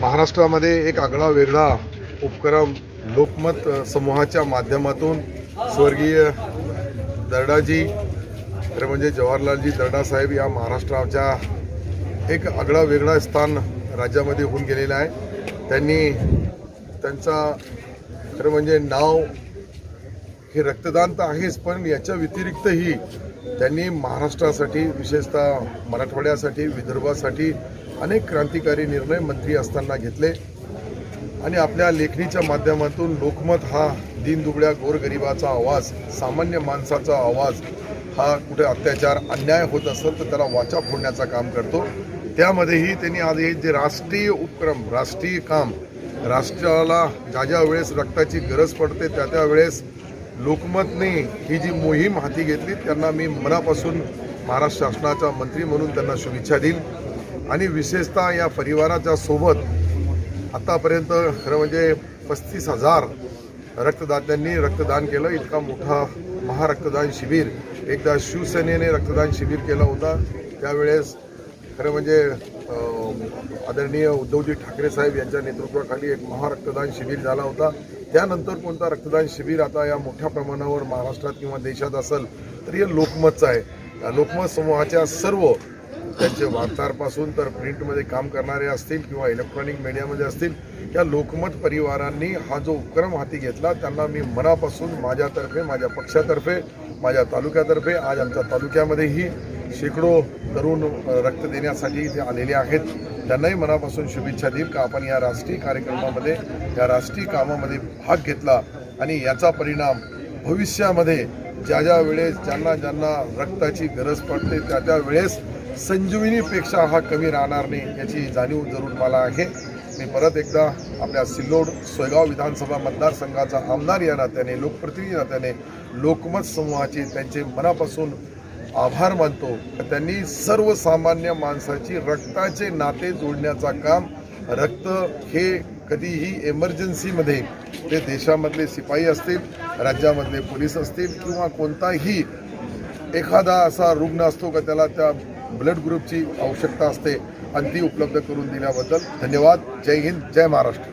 महाराष्ट्रामध्ये एक आगळा वेगळा उपक्रम लोकमत समूहाच्या माध्यमातून स्वर्गीय दर्डाजी खरं म्हणजे जवाहरलालजी दर्डा साहेब या महाराष्ट्राच्या एक आगळा वेगळा स्थान राज्यामध्ये होऊन गेलेलं आहे. त्यांनी त्यांचा खरं म्हणजे नाव हे रक्तदान तर आहेच पण याच्या व्यतिरिक्तही त्यांनी महाराष्ट्रासाठी विशेषतः मराठवाड्यासाठी विदर्भासाठी अनेक क्रांतिकारी निर्णय मंत्री असताना घेतले आणि आपल्या लेखणीच्या माध्यमातून लोकमत हा दीनदुबळ्या गोरगरिबाचा आवाज सामान्य माणसाचा आवाज हा कुठे अत्याचार अन्याय होत असेल तर त्याला वाचा फोडण्याचं काम करतो. त्यामध्येही त्यांनी आज हे जे राष्ट्रीय उपक्रम राष्ट्रीय काम राष्ट्राला ज्या ज्या वेळेस रक्ताची गरज पडते त्या त्या वेळेस लोकमतने ही जी मोहीम हाती घेतली त्यांना मी मनापासून महाराष्ट्र शासनाचा मंत्री म्हणून त्यांना शुभेच्छा देईल आणि विशेषतः या परिवाराच्या सोबत आतापर्यंत खरं म्हणजे पस्तीस हजार रक्तदात्यांनी रक्तदान केलं. इतका मोठा महारक्तदान शिबिर. एकदा शिवसेनेने रक्तदान शिबिर केला होता. त्यावेळेस खरं म्हणजे आदरणीय उद्धवजी ठाकरे साहेब यांच्या नेतृत्वाखाली एक महारक्तदान शिबिर झाला होता. त्यानंतर कोणता रक्तदान शिबिर आता या मोठ्या प्रमाणावर महाराष्ट्रात किंवा देशात असेल तर हे लोकमतचं आहे. या लोकमत समूहाच्या सर्व त्यांचे वार्ताहरपासून तर प्रिंटमध्ये काम करणारे असतील किंवा इलेक्ट्रॉनिक मीडियामध्ये असतील या लोकमत परिवारांनी हा जो उपक्रम हाती घेतला त्यांना मी मनापासून माझ्यातर्फे माझ्या पक्षातर्फे माझ्या तालुक्यातर्फे आज आमच्या तालुक्यामध्येही शेकडो तरुण रक्त देण्यासाठी इथे आलेले आहेत. त्यांनाही मनापासून शुभेच्छा देईल का आपण या राष्ट्रीय कार्यक्रमामध्ये या राष्ट्रीय कामामध्ये भाग घेतला आणि याचा परिणाम भविष्यामध्ये ज्या ज्या वेळेस ज्यांना ज्यांना रक्ताची गरज पडते त्या त्या वेळेस संजीवनीपेक्षा हा कमी राहणार नाही याची जाणीव जरूर मला आहे. मी परत एकदा आपल्या सिल्लोड सोयगाव विधानसभा मतदारसंघाचा आमदार या नात्याने लोकप्रतिनिधी नात्याने लोकमत समूहाचे त्यांचे मनापासून आभार मानतो. त्यांनी सर्वसामान्य माणसाची रक्ताचे नाते जोडण्याचा काम रक्त हे कधीही एमर्जन्सीमध्ये ते देशामधले शिपाई असतील राज्यामधले पोलीस असतील किंवा कोणताही एखादा असा रुग्ण असतो का त्याला त्या ब्लड ग्रुपची आवश्यकता असते आणि ती उपलब्ध करून दिल्याबद्दल धन्यवाद. जय हिंद जय महाराष्ट्र.